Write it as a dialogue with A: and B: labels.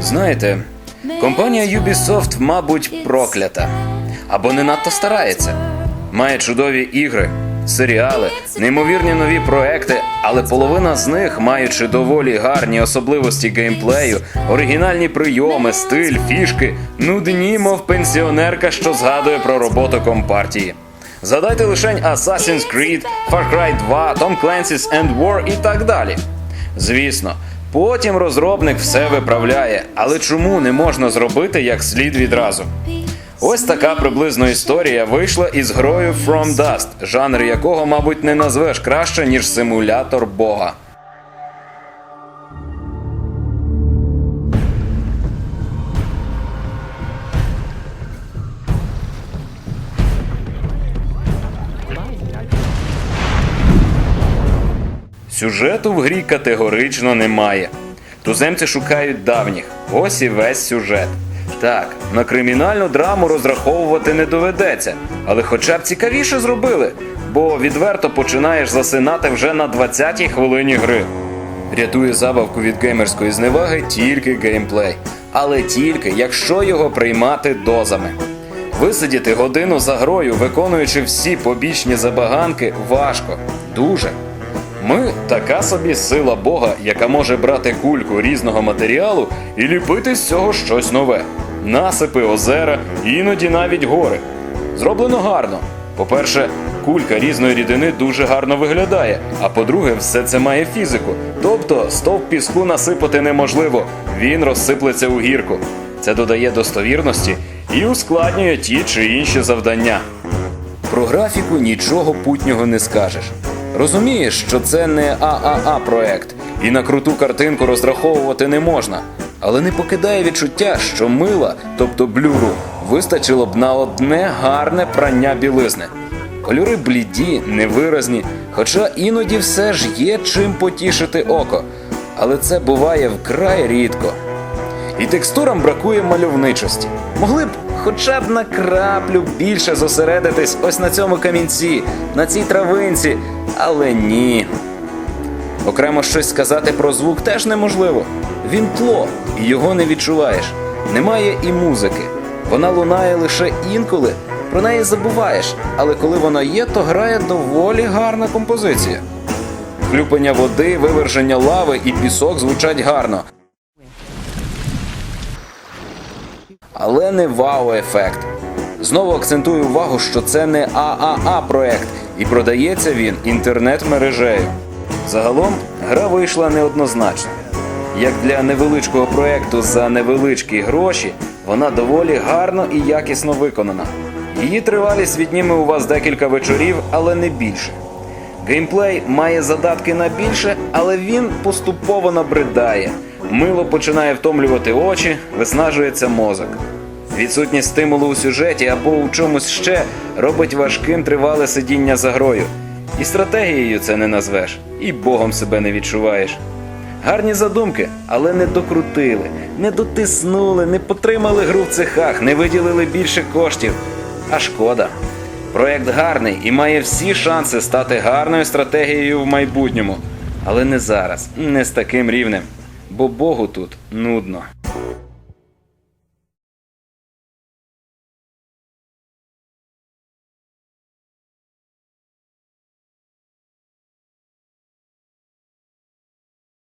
A: Знаєте, компанія Ubisoft, мабуть, проклята або не надто старається. Має чудові ігри, серіали, неймовірні нові проекти, але половина з них, маючи доволі гарні особливості геймплею, оригінальні прийоми, стиль, фішки, нудні, мов пенсіонерка, що згадує про роботу компартії. Згадайте лишень Assassin's Creed, Far Cry 2, Tom Clancy's End War і так далі. Звісно, потім розробник все виправляє, але чому не можна зробити як слід відразу? Ось така приблизно історія вийшла із грою From Dust, жанр якого, мабуть, не назвеш краще, ніж симулятор Бога. Сюжету в грі категорично немає. Туземці шукають давніх. Ось і весь сюжет. Так, на кримінальну драму розраховувати не доведеться, але хоча б цікавіше зробили, бо відверто починаєш засинати вже на 20-й хвилині гри. Рятує забавку від геймерської зневаги тільки геймплей, але тільки якщо його приймати дозами. Висидіти годину за грою, виконуючи всі побічні забаганки, важко, дуже. Ми така собі сила Бога, яка може брати кульку різного матеріалу і ліпити з цього щось нове. Насипи, озера, іноді навіть гори. Зроблено гарно. По-перше, кулька різної рідини дуже гарно виглядає. А по-друге, все це має фізику. Тобто стовп піску насипати неможливо, він розсиплеться у гірку. Це додає достовірності і ускладнює ті чи інші завдання. Про графіку нічого путнього не скажеш. Розумієш, що це не ААА проект, і на круту картинку розраховувати не можна. Але не покидає відчуття, що мила, тобто блюру, вистачило б на одне гарне прання білизни. Кольори бліді, невиразні, хоча іноді все ж є чим потішити око. Але це буває вкрай рідко. І текстурам бракує мальовничості. Могли б хоча б на краплю більше зосередитись ось на цьому камінці, на цій травинці, але ні. Окремо щось сказати про звук теж неможливо. Він тло, і його не відчуваєш. Немає і музики. Вона лунає лише інколи, про неї забуваєш, але коли вона є, то грає доволі гарна композиція. Хлюпання води, виверження лави і пісок звучать гарно. Але не вау-ефект. Знову акцентую увагу, що це не ААА проект, і продається він інтернет-мережею. Загалом гра вийшла неоднозначно. Як для невеличкого проекту за невеличкі гроші, вона доволі гарно і якісно виконана. Її тривалість відніме у вас декілька вечорів, але не більше. Геймплей має задатки на більше, але він поступово набридає. Мило починає втомлювати очі, виснажується мозок. Відсутність стимулу у сюжеті або у чомусь ще робить важким тривале сидіння за грою. І стратегією це не назвеш, і богом себе не відчуваєш. Гарні задумки, але не докрутили, не дотиснули, не потримали гру в цехах, не виділили більше коштів. А шкода. Проект гарний і має всі шанси стати гарною стратегією в майбутньому. Але не зараз, не з таким рівнем. Бо Богу тут нудно.